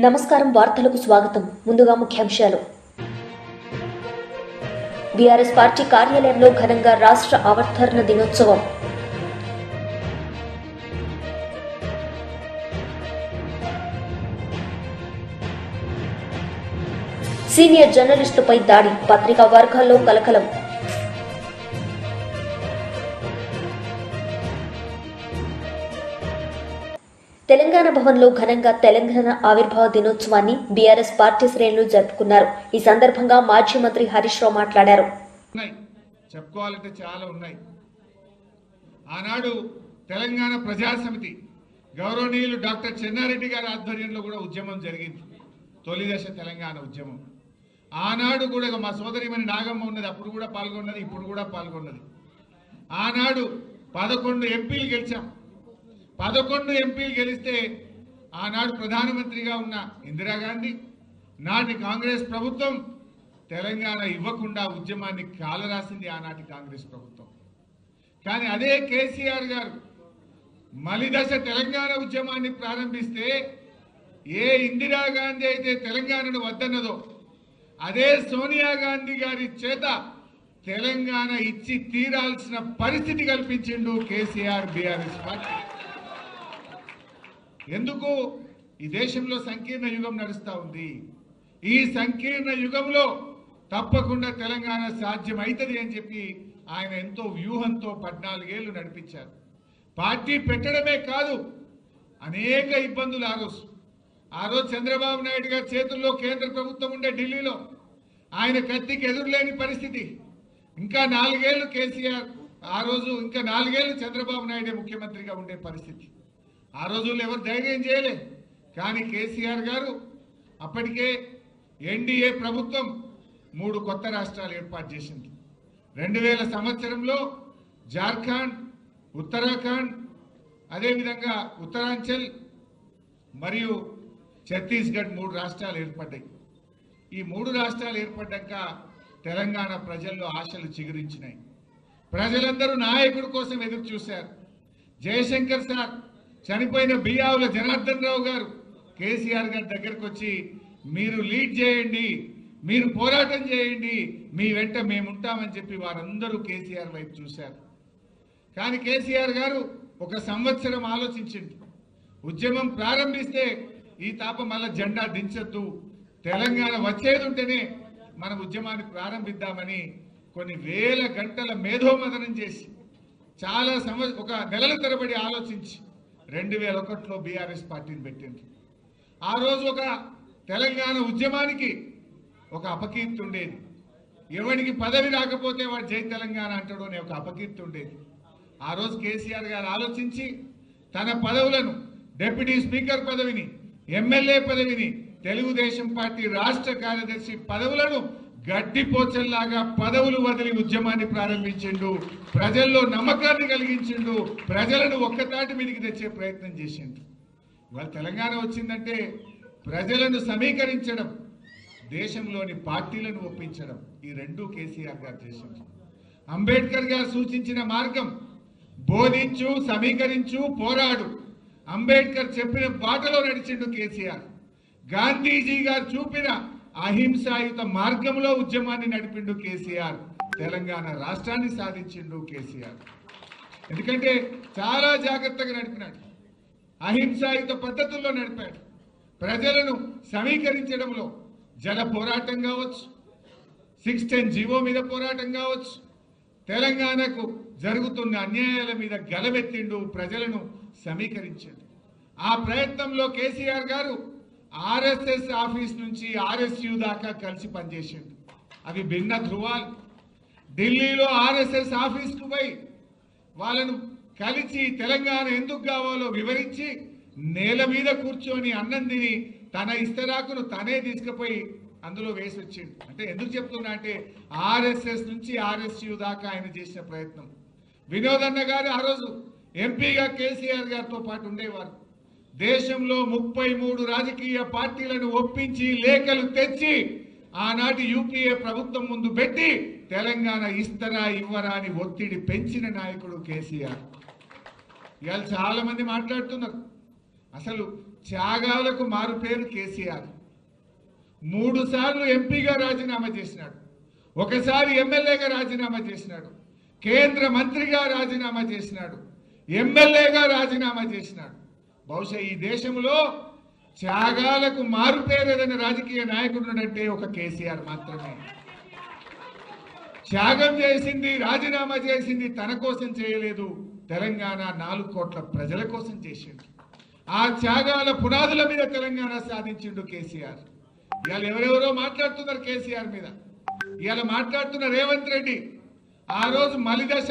నమస్కారం వార్తలకు స్వాగతం. ముందుగా ముఖ్యాంశాలు. బీఆర్ఎస్ పార్టీ కార్యాలయంలో ఘనంగా రాష్ట్ర అవతరణ దినోత్సవం. సీనియర్ జర్నలిస్టులపై దాడి పత్రికా వర్గాల్లో కలకలం. తెలంగాణ భవన్లో ఘనంగా తెలంగాణ ఆవిర్భావ దినోత్సవాన్ని బీఆర్ఎస్ పార్టీ శ్రేణులు జరుపుకున్నారు. ఈ సందర్భంగా మాజీ మంత్రి హరీష్ రావు మాట్లాడారు. ఉన్నాయి. చెప్పుకోవాలంటే చాలా ఉన్నాయి. ఆనాడు తెలంగాణ ప్రజా సమితి గౌరవనీయులు డాక్టర్ చెన్నారెడ్డి గారి ఆధ్వర్యంలో కూడా ఉద్యమం జరిగింది. తొలి దశ తెలంగాణ ఉద్యమం. ఆనాడు కూడా మా సోదరిమణి నాగమ్మ ఉన్నది అప్పుడు కూడా పాల్గొన్నది ఇప్పుడు కూడా పాల్గొన్నది. ఆనాడు పదకొండు ఎంపీలు గెలిచాం. పదకొండు ఎంపీలు గెలిస్తే ఆనాడు ప్రధానమంత్రిగా ఉన్న ఇందిరాగాంధీ నాటి కాంగ్రెస్ ప్రభుత్వం తెలంగాణ ఇవ్వకుండా ఉద్యమాన్ని కాలరాసింది ఆనాటి కాంగ్రెస్ ప్రభుత్వం. కానీ అదే కేసీఆర్ గారు మలిదశ తెలంగాణ ఉద్యమాన్ని ప్రారంభిస్తే ఏ ఇందిరాగాంధీ అయితే తెలంగాణను వద్దన్నదో అదే సోనియా గాంధీ గారి చేత తెలంగాణ ఇచ్చి తీరాల్సిన పరిస్థితి కల్పించిండు కేసీఆర్ బీఆర్ఎస్ పార్టీ. ఎందుకు? ఈ దేశంలో సంకీర్ణ యుగం నడుస్తూ ఉంది. ఈ సంకీర్ణ యుగంలో తప్పకుండా తెలంగాణ సాధ్యం అవుతుంది అని చెప్పి ఆయన ఎంతో వ్యూహంతో పద్నాలుగేళ్ళు నడిపించారు. పార్టీ పెట్టడమే కాదు అనేక ఇబ్బందులు ఆ రోజు ఆ రోజు చంద్రబాబు నాయుడు గారి చేతుల్లో కేంద్ర ప్రభుత్వం ఉండే ఢిల్లీలో ఆయన కత్తికి ఎదురులేని పరిస్థితి. ఇంకా నాలుగేళ్ళు కేసీఆర్ ఆ రోజు ఇంకా నాలుగేళ్ళు చంద్రబాబు నాయుడే ముఖ్యమంత్రిగా ఉండే పరిస్థితి. ఆ రోజుల్లో ఎవరు ధైర్యం చేయలే. కానీ కేసీఆర్ గారు అప్పటికే ఎన్డీఏ ప్రభుత్వం మూడు కొత్త రాష్ట్రాలు ఏర్పాటు చేసింది. రెండు వేల సంవత్సరంలో జార్ఖండ్ ఉత్తరాఖండ్ అదేవిధంగా ఉత్తరాంచల్ మరియు ఛత్తీస్గఢ్ మూడు రాష్ట్రాలు ఏర్పడ్డాయి. ఈ మూడు రాష్ట్రాలు ఏర్పడ్డాక తెలంగాణ ప్రజల్లో ఆశలు చిగురించినాయి. ప్రజలందరూ నాయకుడి కోసం ఎదురు చూశారు. జయశంకర్ సార్ చనిపోయిన బియ్యావుల జనార్దన్ రావు గారు కేసీఆర్ గారి దగ్గరకు వచ్చి మీరు లీడ్ చేయండి మీరు పోరాటం చేయండి మీ వెంట మేముంటామని చెప్పి వారందరూ కేసీఆర్ వైపు చూశారు. కానీ కేసీఆర్ గారు ఒక సంవత్సరం ఆలోచించింది. ఉద్యమం ప్రారంభిస్తే ఈ తాప మళ్ళా జెండా దించొద్దు. తెలంగాణ వచ్చేది ఉంటేనే మన ఉద్యమాన్ని ప్రారంభిద్దామని కొన్ని వేల గంటల మేధోమదనం చేసి చాలా సంవ ఒక నెలల తరబడి ఆలోచించి రెండు వేల ఒకటిలో బీఆర్ఎస్ పార్టీని పెట్టింది. ఆ రోజు ఒక తెలంగాణ ఉద్యమానికి ఒక అపకీర్తి ఉండేది. ఎవరికి పదవి రాకపోతే వాడు జై తెలంగాణ అంటాడు అనే ఒక అపకీర్తి ఉండేది. ఆ రోజు కేసీఆర్ గారు ఆలోచించి తన పదవులను డిప్యూటీ స్పీకర్ పదవిని ఎమ్మెల్యే పదవిని తెలుగుదేశం పార్టీ రాష్ట్ర కార్యదర్శి పదవులను గడ్డిపోచల్లాగా పదవులు వదిలి ఉద్యమాన్ని ప్రారంభించిండు ప్రజల్లో నమ్మకాన్ని కలిగించిండు ప్రజలను ఒక్కతాటి మీదకి తెచ్చే ప్రయత్నం చేసిండు. ఇవాళ తెలంగాణ వచ్చిందంటే ప్రజలను సమీకరించడం దేశంలోని పార్టీలను ఒప్పించడం ఈ రెండు కేసీఆర్ గారు చేసింది అంబేద్కర్ గారు సూచించిన మార్గం బోధించు సమీకరించు పోరాడు. అంబేద్కర్ చెప్పిన బాటలో నడిచిండు కేసీఆర్. గాంధీజీ గారు చూపిన అహింసాయుత మార్గంలో ఉద్యమాన్ని నడిపిండు కేసీఆర్. తెలంగాణ రాష్ట్రాన్ని సాధించిండు కేసీఆర్. ఎందుకంటే చాలా జాగ్రత్తగా నడిపినాడు. అహింసాయుత పద్ధతుల్లో నడిపాడు. ప్రజలను సమీకరించడంలో జల పోరాటం కావచ్చు సిక్స్ టెన్ జీవో మీద పోరాటం కావచ్చు తెలంగాణకు జరుగుతున్న అన్యాయాల మీద గలవెత్తిండు ప్రజలను సమీకరించాడు. ఆ ప్రయత్నంలో కేసీఆర్ గారు ఆర్ఎస్ఎస్ ఆఫీస్ నుంచి ఆర్ఎస్యు దాకా కలిసి పనిచేసిండు. అవి భిన్న ధృవాలు. ఢిల్లీలో ఆర్ఎస్ఎస్ ఆఫీస్కు పోయి వాళ్ళను కలిసి తెలంగాణ ఎందుకు కావాలో వివరించి నేల మీద కూర్చొని అన్నం తిని తన ఇస్తరాకును తనే తీసుకుపోయి అందులో వేసి వచ్చిండు అంటే ఎందుకు చెప్తున్నా అంటే ఆర్ఎస్ఎస్ నుంచి ఆర్ఎస్యు దాకా ఆయన చేసిన ప్రయత్నం. వినోదన్న గారు ఆ రోజు ఎంపీగా కేసీఆర్ గారితో పాటు ఉండేవారు. దేశంలో ముప్పై మూడు రాజకీయ పార్టీలను ఒప్పించి లేఖలు తెచ్చి ఆనాటి యూపీఏ ప్రభుత్వం ముందు పెట్టి తెలంగాణ ఇస్తరా ఇవ్వరా అని ఒత్తిడి పెంచిన నాయకుడు కేసీఆర్. ఇవాళ చాలా మంది మాట్లాడుతున్నారు. అసలు త్యాగాలకు మారు పేరు కేసీఆర్. మూడు సార్లు ఎంపీగా రాజీనామా చేసినాడు. ఒకసారి ఎమ్మెల్యేగా రాజీనామా చేసినాడు. కేంద్ర మంత్రిగా రాజీనామా చేసినాడు. ఎమ్మెల్యేగా రాజీనామా చేసినాడు. బహుశా ఈ దేశంలో త్యాగాలకు మారుపేరేదని రాజకీయ నాయకుడు ఒక కేసీఆర్ మాత్రమే. త్యాగం చేసింది రాజీనామా చేసింది తన కోసం చేయలేదు. తెలంగాణ నాలుగు కోట్ల ప్రజల కోసం చేసిండు. ఆ త్యాగాల పునాదుల మీద తెలంగాణ సాధించిండు కేసీఆర్. ఇవాళ ఎవరెవరో మాట్లాడుతున్నారు కేసీఆర్ మీద. ఇవాళ మాట్లాడుతున్న రేవంత్ రెడ్డి. ఆ రోజు మలిదశ.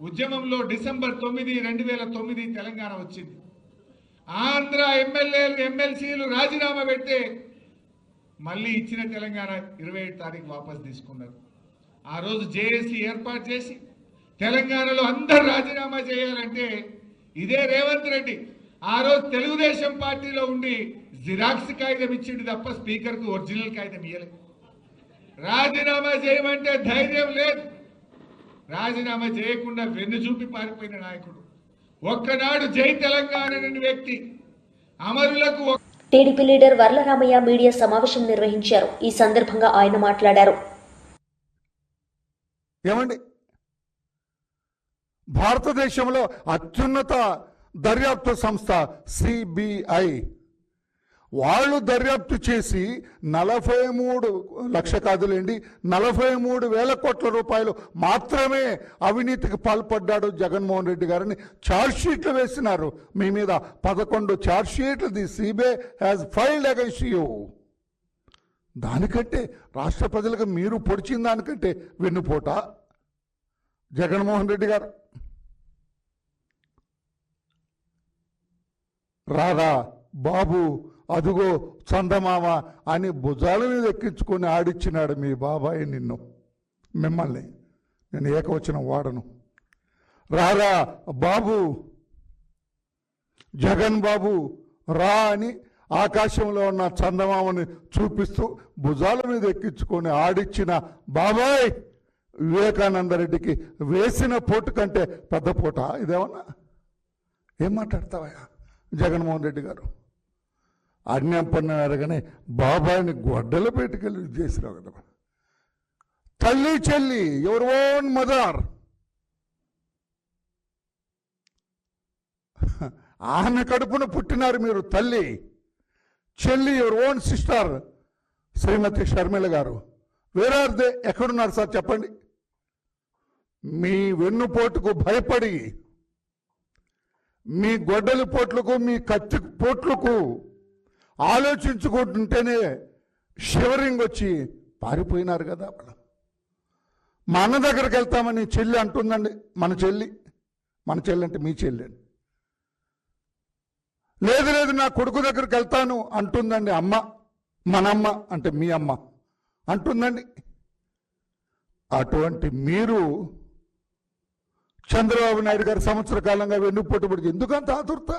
ఉద్యమంలో డిసెంబర్ తొమ్మిది రెండు వేల తొమ్మిది తెలంగాణ వచ్చింది. ఆంధ్ర ఎమ్మెల్యేలు ఎమ్మెల్సీలు రాజీనామా పెడితే మళ్ళీ ఇచ్చిన తెలంగాణ ఇరవై ఏడు తారీఖు వాపస్ తీసుకున్నారు. ఆ రోజు జేఏసీ ఏర్పాటు చేసి తెలంగాణలో అందరు రాజీనామా చేయాలంటే ఇదే రేవంత్ రెడ్డి. ఆ రోజు తెలుగుదేశం పార్టీలో ఉండి జిరాక్స్ కాగితం ఇచ్చిండు తప్ప స్పీకర్కు ఒరిజినల్ కాగితం ఇవ్వలేదు రాజీనామా చేయమంటే ధైర్యం లేదు. రాజీనామా చేయకుండా వెన్ను చూపి పారిపోయిన నాయకుడు. ఒక్కనాడు జై తెలంగాణ అనే వ్యక్తి అమరులకు టీడీపీ లీడర్ వర్లరామయ్య మీడియా సమావేశం నిర్వహించారు. ఈ సందర్భంగా ఆయన మాట్లాడారు. ఏమండి? భారతదేశంలో అత్యున్నత దర్యాప్తు సంస్థ సిబిఐ వాళ్ళు దర్యాప్తు చేసి నలభై మూడు లక్ష కాదులేండి నలభై మూడు వేల కోట్ల రూపాయలు మాత్రమే అవినీతికి పాల్పడ్డాడు జగన్మోహన్ రెడ్డి గారిని. ఛార్జ్ షీట్లు వేసినారు. మీ మీద పదకొండు ఛార్జ్ షీట్లు the CBI has filed against you దానికంటే రాష్ట్ర ప్రజలకు మీరు పొడిచిన దానికంటే వెన్నుపోట జగన్మోహన్ రెడ్డి గారు. రారా బాబు అదుగో చందమామ అని భుజాల మీద ఎక్కించుకొని ఆడిచ్చినాడు మీ బాబాయ్ నిన్ను. మిమ్మల్ని నేను ఏకవచనం వాడను. రారా బాబు జగన్ బాబు రా అని ఆకాశంలో ఉన్న చందమామని చూపిస్తూ భుజాల మీద ఎక్కించుకొని ఆడిచ్చిన బాబాయ్ వివేకానంద రెడ్డికి వేసిన పోటు కంటే పెద్ద పూట? ఇదేమన్నా? ఏం మాట్లాడతావా జగన్మోహన్ రెడ్డి గారు? అన్యం పన్ను అడగనే బాబాయిని గొడ్డలు పెట్టుకెళ్ళి చేసినావు కదా తల్లి చెల్లి యువర్ ఓన్ మదర్ ఆమె కడుపున పుట్టినారు మీరు తల్లి. చెల్లి your own sister Shrimati Sharmila garu where are they ఎక్కడున్నారు సార్ చెప్పండి. మీ వెన్నుపోటుకు భయపడి మీ గొడ్డలి పోట్లకు మీ కత్తి పోట్లకు ఆలోచించుకుంటుంటేనే షివరింగ్ వచ్చి పారిపోయినారు కదా అక్కడ మా అన్న దగ్గరికి వెళ్తామని చెల్లి అంటుందండి మన చెల్లి మన చెల్లి అంటే మీ చెల్లి అండి లేదు లేదు నా కొడుకు దగ్గరికి వెళ్తాను అంటుందండి అమ్మ మనమ్మ అంటే మీ అమ్మ అంటుందండి. అటువంటి మీరు చంద్రబాబు నాయుడు గారు సంవత్సర కాలంగా వెన్నుపోటు పడి ఎందుకంత ఆతురత?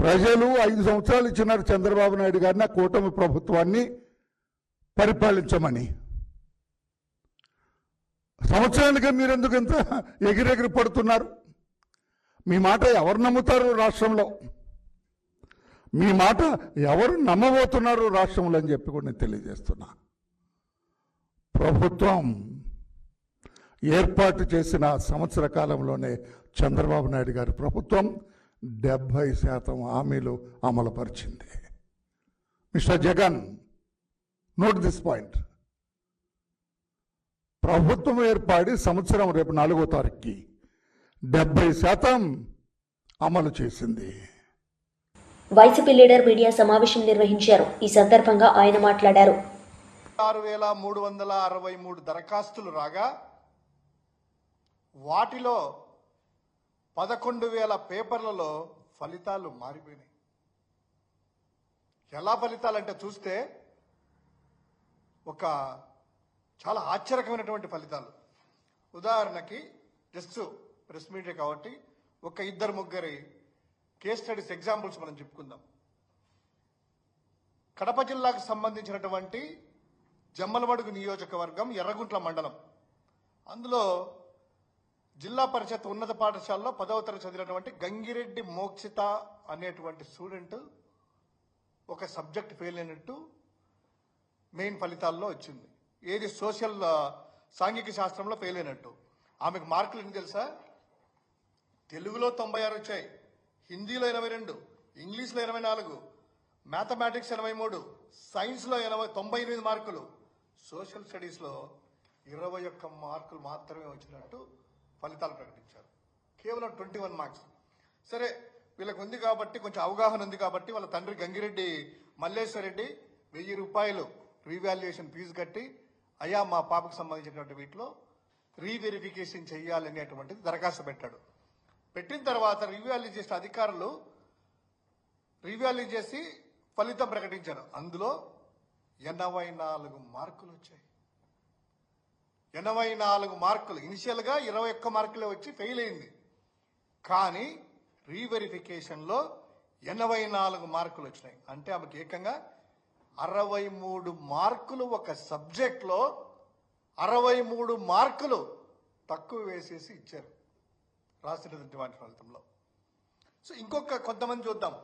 ప్రజలు ఐదు సంవత్సరాలు ఇచ్చినారు చంద్రబాబు నాయుడు గారిని ఆ కూటమి ప్రభుత్వాన్ని పరిపాలించమని. సంవత్సరానికి మీరు ఎందుకు ఇంత ఎగిరెగిరి పడుతున్నారు? మీ మాట ఎవరు నమ్ముతారు రాష్ట్రంలో? మీ మాట ఎవరు నమ్మబోతున్నారు రాష్ట్రంలో అని చెప్పి కూడా నేను తెలియజేస్తున్నా. ప్రభుత్వం ఏర్పాటు చేసిన సంవత్సర కాలంలోనే చంద్రబాబు నాయుడు గారి ప్రభుత్వం డెబ్భై శాతం హామీలు అమలుపరిచింది. Mister Jagan note this point. ప్రభుత్వం ఏర్పడి సంవత్సరం రేపు నాలుగో తారీఖుకి డెబ్బై శాతం అమలు చేసింది. వైసీపీ లీడర్ మీడియా సమావేశం నిర్వహించారు. ఈ సందర్భంగా ఆయన మాట్లాడారు. ఆరు వేల మూడు వందల అరవై మూడు దరఖాస్తులు రాగా వాటిలో పదకొండు వేల పేపర్లలో ఫలితాలు మారిపోయినాయి. ఎలా ఫలితాలంటే చూస్తే ఒక చాలా ఆశ్చర్యకరమైనటువంటి ఫలితాలు. ఉదాహరణకి జస్ట్ ప్రెస్ మీడియా కాబట్టి ఒక ఇద్దరు ముగ్గురి కేస్ స్టడీస్ ఎగ్జాంపుల్స్ మనం చెప్పుకుందాం. కడప జిల్లాకు సంబంధించినటువంటి జమ్మలమడుగు నియోజకవర్గం ఎర్రగుంట్ల మండలం. అందులో జిల్లా పరిషత్ ఉన్నత పాఠశాలలో పదవ తరగతి చదివినటువంటి గంగిరెడ్డి మోక్షిత అనేటువంటి స్టూడెంట్ ఒక సబ్జెక్ట్ ఫెయిల్ అయినట్టు మెయిన్ ఫలితాల్లో వచ్చింది. ఏది సోషల్ సాంఘిక శాస్త్రంలో ఫెయిల్ అయినట్టు. ఆమెకు మార్కులు ఎన్ని తెలుసా? తెలుగులో తొంభై ఆరు వచ్చాయి హిందీలో ఎనభై రెండు ఇంగ్లీష్లో ఎనభై నాలుగు మ్యాథమెటిక్స్ ఎనభై మూడు సైన్స్లో ఎనభై తొంభై ఎనిమిది మార్కులు. సోషల్ స్టడీస్లో ఇరవై ఒక్క మార్కులు మాత్రమే వచ్చినట్టు ఫలితాలు ప్రకటించారు. కేవలం ట్వంటీ వన్ మార్క్స్. సరే వీళ్ళకు ఉంది కాబట్టి కొంచెం అవగాహన ఉంది కాబట్టి వాళ్ళ తండ్రి గంగిరెడ్డి మల్లేశ్వర రెడ్డి వెయ్యి రూపాయలు రీవాల్యుయేషన్ ఫీజు కట్టి అయ్యా మా పాపకు సంబంధించినటువంటి వీటిలో రీవెరిఫికేషన్ చేయాలనేటువంటిది దరఖాస్తు పెట్టాడు. పెట్టిన తర్వాత రీవాల్యూ చేసిన అధికారులు రీవాల్యూ చేసి ఫలితం ప్రకటించారు. అందులో ఎనభై నాలుగు మార్కులు వచ్చాయి. ఎనభై నాలుగు మార్కులు. ఇనిషియల్గా ఇరవై ఒక్క మార్కులే వచ్చి ఫెయిల్ అయింది. కానీ రీవెరిఫికేషన్లో ఎనభై నాలుగు మార్కులు వచ్చినాయి. అంటే ఆమెకి ఏకంగా అరవై మూడు మార్కులు ఒక సబ్జెక్ట్లో అరవై మూడు మార్కులు తక్కువ వేసేసి ఇచ్చారు రాసినటువంటి వాటి ఫలితంలో. సో ఇంకొక కొంతమంది చూద్దాం.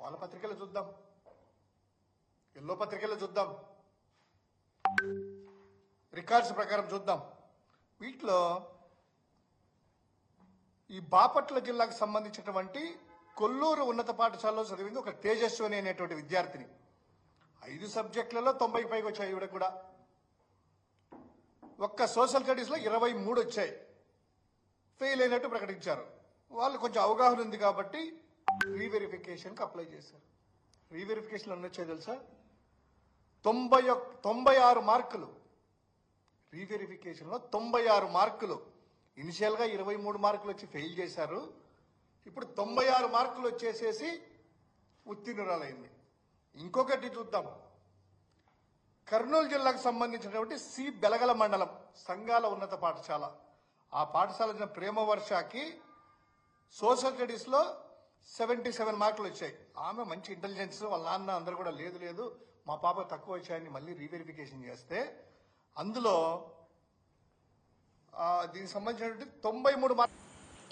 వాళ్ళ పత్రికలు చూద్దాం. ఎల్లో పత్రికలు చూద్దాం. రికార్డ్స్ ప్రకారం చూద్దాం. వీటిలో ఈ బాపట్ల జిల్లాకు సంబంధించినటువంటి కొల్లూరు ఉన్నత పాఠశాలలో చదివింది ఒక తేజస్విని అనేటువంటి విద్యార్థిని. ఐదు సబ్జెక్టులలో తొంభై పైకి వచ్చాయి ఇవిడ కూడా. ఒక్క సోషల్ స్టడీస్లో ఇరవై మూడు వచ్చాయి. ఫెయిల్ అయినట్టు ప్రకటించారు. వాళ్ళు కొంచెం అవగాహన ఉంది కాబట్టి రీవెరిఫికేషన్కి అప్లై చేశారు. రీవెరిఫికేషన్ ఎన్ని వచ్చాయి తెలుసా? తొంభై తొంభై ఆరు మార్కులు రీవెరిఫికేషన్లో తొంభై ఆరు మార్కులు. ఇనిషియల్గా ఇరవై మూడు మార్కులు వచ్చి ఫెయిల్ చేశారు. ఇప్పుడు తొంభై ఆరు మార్కులు వచ్చేసేసి ఉత్తీర్ణురాలైంది. ఇంకొకటి చూద్దాం. కర్నూలు జిల్లాకు సంబంధించినటువంటి సి బెలగల మండలం సంఘాల ఉన్నత పాఠశాల. ఆ పాఠశాల ప్రేమ వర్షకి సోషల్ స్టడీస్లో సెవెంటీ సెవెన్ మార్కులు వచ్చాయి. ఆమె మంచి ఇంటెలిజెన్స్ వాళ్ళ నాన్న అందరూ కూడా లేదు లేదు మా పాప తక్కువ వచ్చాయని మళ్ళీ రీవెరిఫికేషన్ చేస్తే అందులో ఆ, దీనికి సంబంధించినటువంటి తొంభై మూడు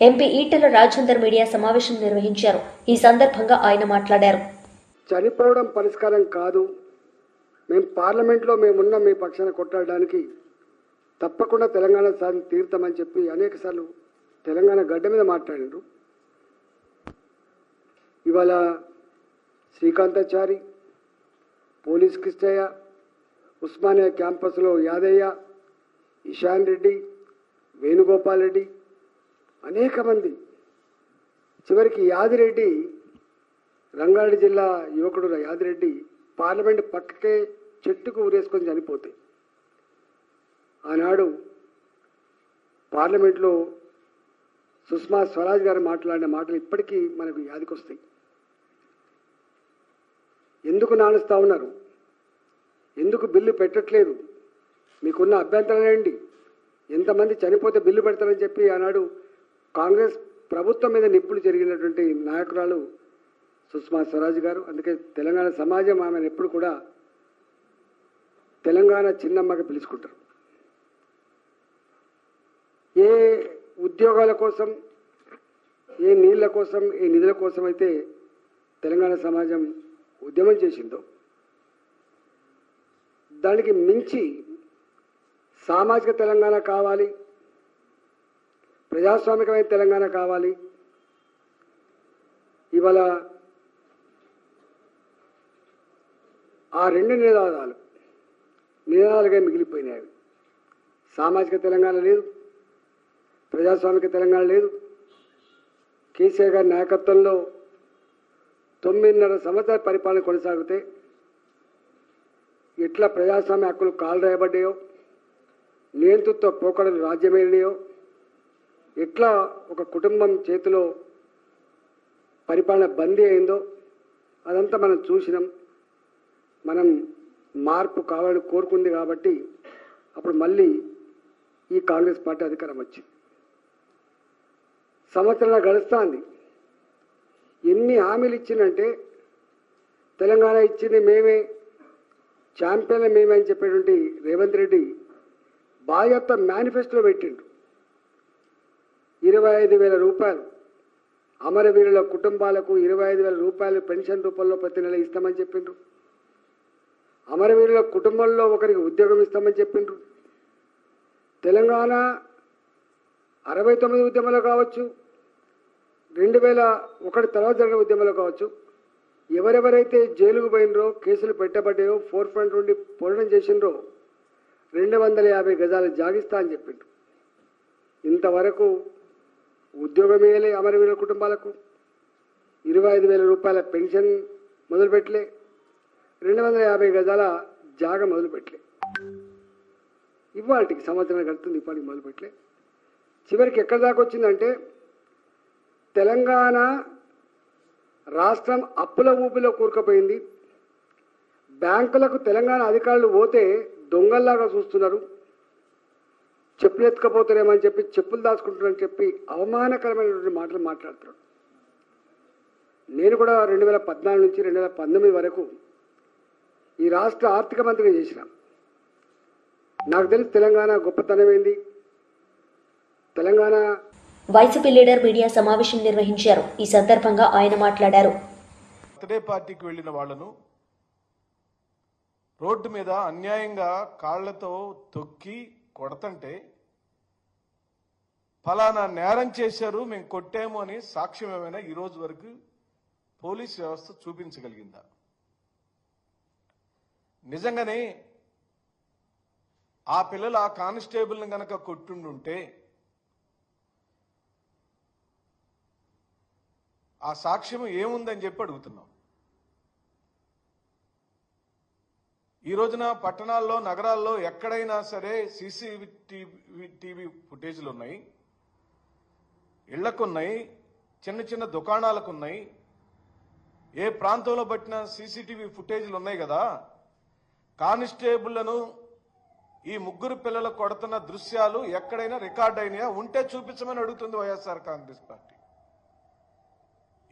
ఎంపీ ఈటెల రాజేందర్ మీడియా సమావేశం నిర్వహించారు. ఈ సందర్భంగా ఆయన మాట్లాడారు. చనిపోవడం పరిష్కారం కాదు. మేము పార్లమెంట్లో మేమున్న మీ పక్షాన కొట్టాడడానికి తప్పకుండా తెలంగాణ సాధన తీరుతామని చెప్పి అనేకసార్లు తెలంగాణ గడ్డ మీద మాట్లాడిండ్రు ఇవాళ శ్రీకాంతాచారి పోలీస్ కృష్ణయ్య ఉస్మానియా క్యాంపస్లో యాదయ్య ఇషాన్ రెడ్డి వేణుగోపాల్ రెడ్డి అనేక మంది. చివరికి యాదిరెడ్డి రంగారెడ్డి జిల్లా యువకుడు యాదిరెడ్డి పార్లమెంట్ పక్కకే చెట్టుకు ఊరేసుకొని చనిపోతే. ఆనాడు పార్లమెంట్లో సుష్మా స్వరాజ్ గారు మాట్లాడిన మాటలు ఇప్పటికీ మనకు యాదికొస్తాయి. ఎందుకు నానుస్తా ఉన్నారు? ఎందుకు బిల్లు పెట్టట్లేదు? మీకున్న అభ్యంతరం ఏంటి? ఎంతమంది చనిపోతే బిల్లు పెడతారని చెప్పి ఆనాడు కాంగ్రెస్ ప్రభుత్వం మీద నిప్పులు జరిగినటువంటి నాయకురాలు సుష్మా స్వరాజ్ గారు అందుకే తెలంగాణ సమాజం ఆమెను ఎప్పుడు కూడా తెలంగాణ చిన్నమ్మగా పిలుచుకుంటారు. ఏ ఉద్యోగాల కోసం ఏ నీళ్ళ కోసం ఏ నిధుల కోసం అయితే తెలంగాణ సమాజం ఉద్యమం చేసిందో దానికి మించి సామాజిక తెలంగాణ కావాలి ప్రజాస్వామికమైన తెలంగాణ కావాలి. ఇవాళ ఆ రెండు నినాదాలు నినాదాలుగా మిగిలిపోయినాయి. సామాజిక తెలంగాణ లేదు ప్రజాస్వామిక తెలంగాణ లేదు. కేసీఆర్ గారి నాయకత్వంలో తొమ్మిదిన్నర సంవత్సరాల పరిపాలన కొనసాగితే ఎట్లా ప్రజాస్వామ్య హక్కులు కాలు రాయబడ్డాయో నియంతృత్వ పోకడలు రాజ్యమేలినాయో ఎట్లా ఒక కుటుంబం చేతిలో పరిపాలన బందీ అయిందో అదంతా మనం చూసినాం. మనం మార్పు కావాలని కోరుకుంది కాబట్టి అప్పుడు మళ్ళీ ఈ కాంగ్రెస్ పార్టీ అధికారం వచ్చింది. సంవత్సరాలు గడుస్తుంది. ఎన్ని హామీలు ఇచ్చిందంటే తెలంగాణ ఇచ్చింది మేమే ఛాంపియన్లు మేమని అని చెప్పేటువంటి రేవంత్ రెడ్డి బాధ్యత మేనిఫెస్టోలో పెట్టిండు. ఇరవై ఐదు వేల రూపాయలు. అమరవీరుల కుటుంబాలకు ఇరవై ఐదు వేల రూపాయలు పెన్షన్ రూపంలో ప్రతి నెల ఇస్తామని చెప్పిండ్రు. అమరవీరుల కుటుంబంలో ఒకరికి ఉద్యోగం ఇస్తామని చెప్పిండ్రు. తెలంగాణ అరవై తొమ్మిది ఉద్యమంలో కావచ్చు రెండు వేల ఒకటి తర్వాత జరిగిన ఉద్యమంలో కావచ్చు ఎవరెవరైతే జైలుకు పోయినరో కేసులు పెట్టబడ్డాయో ఫోర్ ఫ్రంట్ నుండి పోరాటం చేసిండ్రో రెండు వందల యాభై గజాలు జాగిస్తా అని చెప్పిండ్రు. ఇంతవరకు ఉద్యోగం వేయలే అమరవీరుల కుటుంబాలకు. ఇరవై ఐదు వేల రూపాయల పెన్షన్ మొదలుపెట్టలే. రెండు వందల యాభై గజాల జాగ మొదలుపెట్టలే. ఇవాళకి సంవత్సరం గడుతుంది ఇప్పటికి మొదలుపెట్టలే. చివరికి ఎక్కడి దాకా వచ్చిందంటే తెలంగాణ రాష్ట్రం అప్పుల ఊపిలో కూరుకుపోయింది. బ్యాంకులకు తెలంగాణ అధికారులు పోతే దొంగల్లాగా చూస్తున్నారు. చెప్పులు ఎత్తుకపోతారేమని చెప్పి చెప్పులు దాచుకుంటున్నారని చెప్పి అవమానకరమైనటువంటి మాటలు మాట్లాడుతున్నాడు నేను కూడా రెండు వేల పద్నాలుగు నుంచి రెండు వేల పంతొమ్మిది వరకు ఈ రాష్ట్ర ఆర్థిక మంత్రిగా చేసిన. నాకు తెలిసి తెలంగాణ గొప్పతనమైంది తెలంగాణ వైసీపీ లీడర్ మీడియా సమావేశం నిర్వహించారు. ఈ సందర్భంగా ఆయన మాట్లాడారు. బర్త్డే పార్టీకి వెళ్ళిన వాళ్ళను రోడ్డు మీద అన్యాయంగా కాళ్ళతో తొక్కి కొడతంటే ఫలానా నేరం చేశారు మేము కొట్టాము అని సాక్ష్యం ఏమైనా ఈ రోజు వరకు పోలీస్ వ్యవస్థ చూపించగలిగిందా? నిజంగానే ఆ పిల్లలు ఆ కానిస్టేబుల్ని గనక కొట్టుండుంటే ఆ సాక్ష్యం ఏముందని చెప్పి అడుగుతున్నాం ఈ రోజున పట్టణాల్లో నగరాల్లో ఎక్కడైనా సరే సీసీ టీవీ ఫుటేజ్లు ఉన్నాయి ఇళ్ళకున్నాయి చిన్న చిన్న దుకాణాలకు ఉన్నాయి ఏ ప్రాంతంలో పట్టిన సీసీటీవీ ఫుటేజ్లు ఉన్నాయి కదా కానిస్టేబుళ్ళను ఈ ముగ్గురు పిల్లలు కొడుతున్న దృశ్యాలు ఎక్కడైనా రికార్డ్ అయినాయా? ఉంటే చూపించమని అడుగుతుంది వైఎస్ఆర్ కాంగ్రెస్ పార్టీ.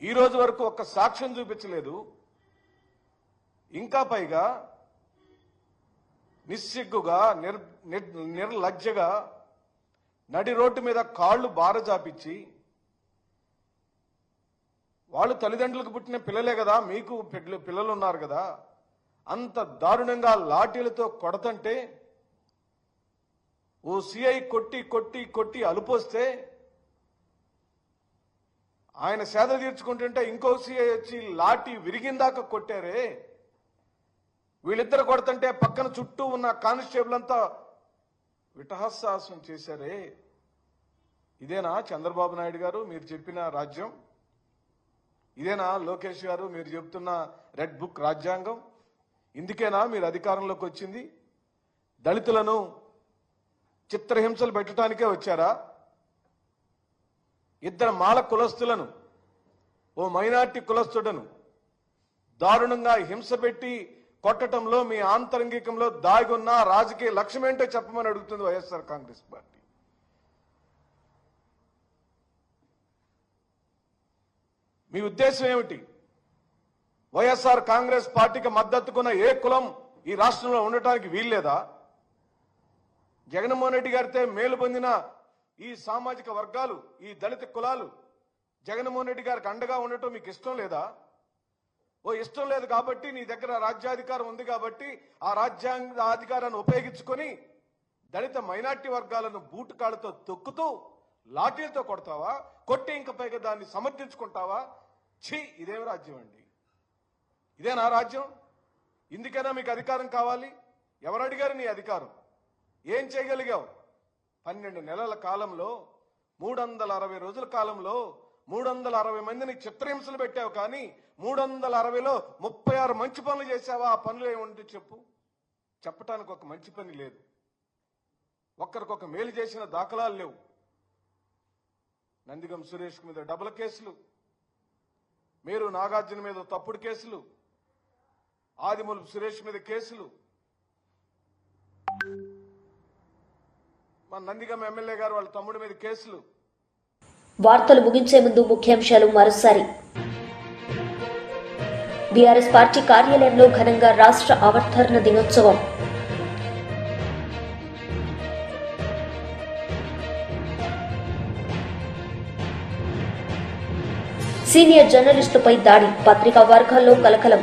ఈ రోజు వరకు ఒక్క సాక్ష్యం చూపించలేదు. ఇంకా పైగా నిస్సిగ్గుగా నిర్ నిర్లజ్జగా నడి రోడ్డు మీద కాళ్ళు బారజాపించి వాళ్ళు తల్లిదండ్రులకు పుట్టిన పిల్లలే కదా మీకు పిల్లలు ఉన్నారు కదా అంత దారుణంగా లాఠీలతో కొడతంటే ఓ సిఐ కొట్టి కొట్టి కొట్టి అలుపోస్తే ఆయన సేద తీర్చుకుంటుంటే ఇంకో సీఐ వచ్చి లాఠీ విరిగిందాక కొట్టారే? వీళ్ళిద్దరు కొడుతుంటే పక్కన చుట్టూ ఉన్న కానిస్టేబుల్ అంతా విటహాసాసం చేశారే? ఇదేనా చంద్రబాబు నాయుడు గారు మీరు చెప్పిన రాజ్యం? ఇదేనా లోకేష్ గారు మీరు చెప్తున్న రెడ్ బుక్ రాజ్యాంగం? ఇందుకేనా మీరు అధికారంలోకి వచ్చింది? దళితులను చిత్రహింసలు పెట్టడానికే వచ్చారా? ఇద్దరు మాల కులస్తులను ఓ మైనార్టీ కులస్తుడను దారుణంగా హింస పెట్టి కొట్టడంలో మీ ఆంతరంగికంలో దాగి ఉన్న రాజకీయ లక్ష్యం ఏంటో చెప్పమని అడుగుతుంది వైఎస్ఆర్ కాంగ్రెస్ పార్టీ. మీ ఉద్దేశం ఏమిటి? వైఎస్ఆర్ కాంగ్రెస్ పార్టీకి మద్దతుకున్న ఏ కులం ఈ రాష్ట్రంలో ఉండటానికి వీల్లేదా? జగన్మోహన్ రెడ్డి గారితే మేలు పొందిన ఈ సామాజిక వర్గాలు ఈ దళిత కులాలు జగన్మోహన్ రెడ్డి గారికి అండగా ఉండటం మీకు ఇష్టం లేదా? ఓ ఇష్టం లేదు కాబట్టి నీ దగ్గర రాజ్యాధికారం ఉంది కాబట్టి ఆ రాజ్యాంగ అధికారాన్ని ఉపయోగించుకొని దళిత మైనార్టీ వర్గాలను బూటు కాళ్ళతో తొక్కుతూ లాఠీలతో కొడతావా? కొట్టి ఇంక పైగా దాన్ని సమర్థించుకుంటావా? ఛీ ఇదేం రాజ్యం అండి? ఇదేనా రాజ్యం? ఇందుకైనా మీకు అధికారం కావాలి? ఎవరు అడిగారు నీ అధికారం? ఏం చేయగలిగావు? పన్నెండు నెలల కాలంలో మూడు వందల అరవై రోజుల కాలంలో మూడు వందల అరవై మందిని చిత్రహింసలు పెట్టావు కానీ మూడు వందల అరవైలో ముప్పై ఆరు మంచి పనులు చేసావా ఆ పనులు ఏముంటే చెప్పు. చెప్పటానికి ఒక మంచి పని లేదు. ఒక్కరికొక మేలు చేసిన దాఖలాలు లేవు. నందిగం సురేష్ మీద డబుల్ కేసులు. మీరు నాగార్జున మీద తప్పుడు కేసులు. ఆదిమూలపు సురేష్ మీద కేసులు. నందిగం ఎమ్మెల్యే గారు వాళ్ళ తమ్ముడి మీద కేసులు. వార్తలు ముగించే ముందు ముఖ్యాంశాలు మరోసారి. బీఆర్ఎస్ పార్టీ కార్యాలయంలో ఘనంగా రాష్ట్ర ఆవర్తన దినోత్సవం. సీనియర్ జర్నలిస్టులపై దాడి పత్రికా వర్గాల్లో కలకలం.